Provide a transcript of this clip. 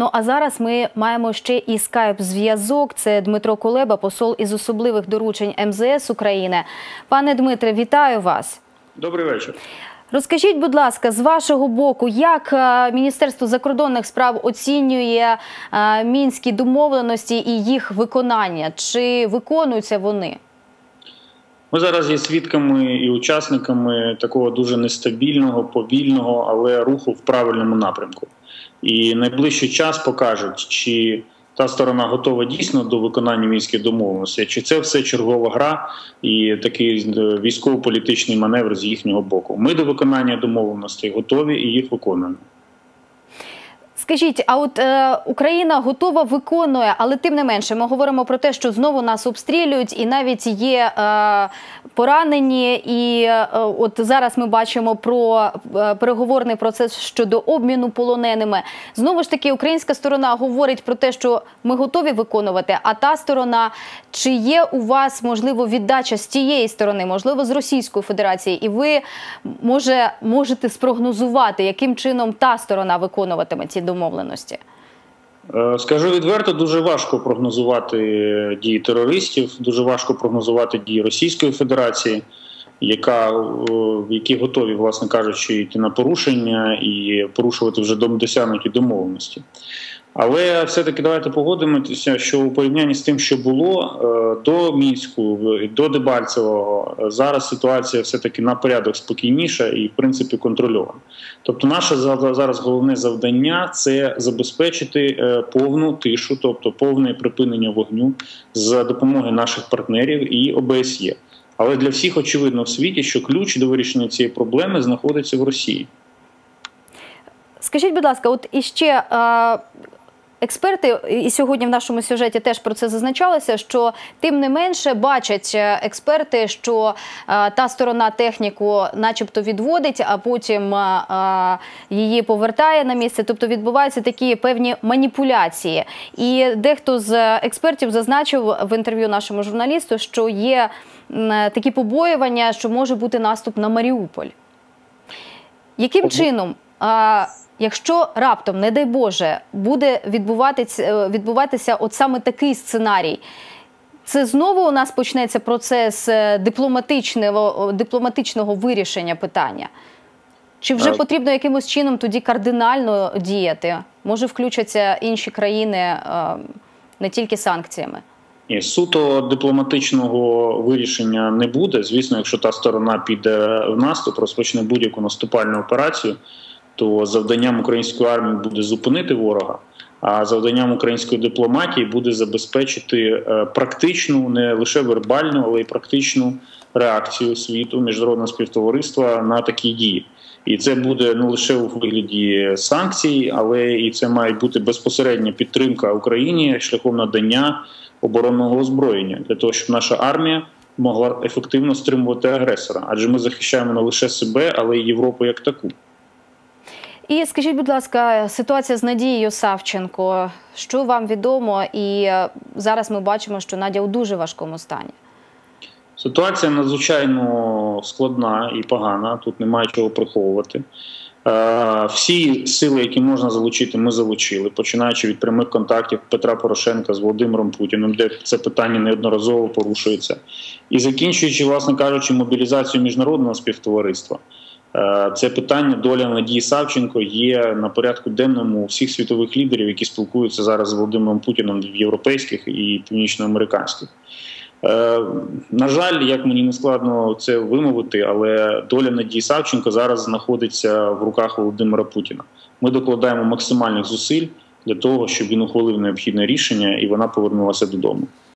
Ну а зараз ми маємо ще і скайп-зв'язок. Це Дмитро Колеба, посол із особливих доручень МЗС України. Пане Дмитре, вітаю вас. Добрий вечір. Розкажіть, будь ласка, з вашого боку, як е, Міністерство закордонних справ оцінює е, мінські домовленості і їх виконання? Чи виконуються вони? Ми зараз є свідками і учасниками такого дуже нестабільного, повільного, але руху в правильному напрямку. І найближчий час покажуть, чи та сторона готова дійсно до виконання мінських домовленостей, чи це все чергова гра і такий військово-політичний маневр з їхнього боку. Ми до виконання домовленостей готові і їх виконуємо. Скажіть, а от е, Україна готова виконує, але тим не менше, ми говоримо про те, що знову нас обстрілюють, і навіть є е, поранені. І е, от зараз ми бачимо про е, переговорний процес щодо обміну полоненими. Знову ж таки, українська сторона говорить про те, що ми готові виконувати. А та сторона, чи є у вас можливо віддача з тієї сторони, можливо, з Російської Федерації, і ви може можете спрогнозувати, яким чином та сторона виконуватиме ці домовленості? Е, скажу відверто, дуже важко прогнозувати дії терористів, дуже важко прогнозувати дії Російської Федерації, яка які готові, власне кажучи, йти на порушення і порушувати вже досягнуті домовленості. Але все-таки давайте погодимося, що у порівнянні з тим, що було е, до мінську, до Дебальцевого, зараз ситуація все таки на порядок спокійніша і, в принципі, контрольована. Тобто, наше зараз головне завдання це забезпечити е, повну тишу, тобто повне припинення вогню за допомогою наших партнерів і ОБСЄ. Але для всіх очевидно в світі, що ключ до вирішення цієї проблеми знаходиться в Росії. Скажіть, будь ласка, от іще Експерти і сьогодні в нашому сюжеті теж про це зазначалося. Що тим не менше бачать е, експерти, що е, та сторона техніку, начебто, відводить, а потім е, її повертає на місце. Тобто відбуваються такі певні маніпуляції. І дехто з експертів зазначив в інтерв'ю нашому журналісту, що є м, такі побоювання, що може бути наступ на Маріуполь. Яким чином? Якщо раптом, не дай Боже, буде відбуватися е, відбуватися от саме такий сценарій, це знову у нас почнеться процес е, дипломатичного дипломатичного вирішення питання. Чи вже потрібно якимось чином тоді кардинально діяти? Може, включаться інші країни е, не тільки санкціями? Ні, суто дипломатичного вирішення не буде. Звісно, якщо та сторона піде в наступ, розпочне будь-яку наступальну операцію то завданням української армії буде зупинити ворога. А завданням української дипломатії буде забезпечити е, практичну, не лише вербальну, але й практичну реакцію світу міжнародного співтовариства на такі дії. І це буде не лише у вигляді санкцій, але і це має бути безпосередня підтримка Україні шляхом надання оборонного озброєння для того, щоб наша армія могла ефективно стримувати агресора, адже ми захищаємо не лише себе, але й Європу як таку. І скажіть, будь ласка, ситуація з Надією Савченко. Що вам відомо? І е, зараз ми бачимо, що Надя у дуже важкому стані. Ситуація надзвичайно складна і погана. Тут немає чого приховувати. Е, всі сили, які можна залучити, ми залучили, починаючи від прямих контактів Петра Порошенка з Володимиром Путіним, де це питання неодноразово порушується, і закінчуючи, власне кажучи, мобілізацію міжнародного співтовариства. Е, це питання доля Надії Савченко є на порядку денному всіх світових лідерів, які спілкуються зараз з Володимиром Путіном в європейських і північноамериканських. Е, на жаль, як мені не складно це вимовити, але доля Надії Савченко зараз знаходиться в руках Володимира Путіна. Ми докладаємо максимальних зусиль для того, щоб він ухвалив необхідне рішення і вона повернулася додому.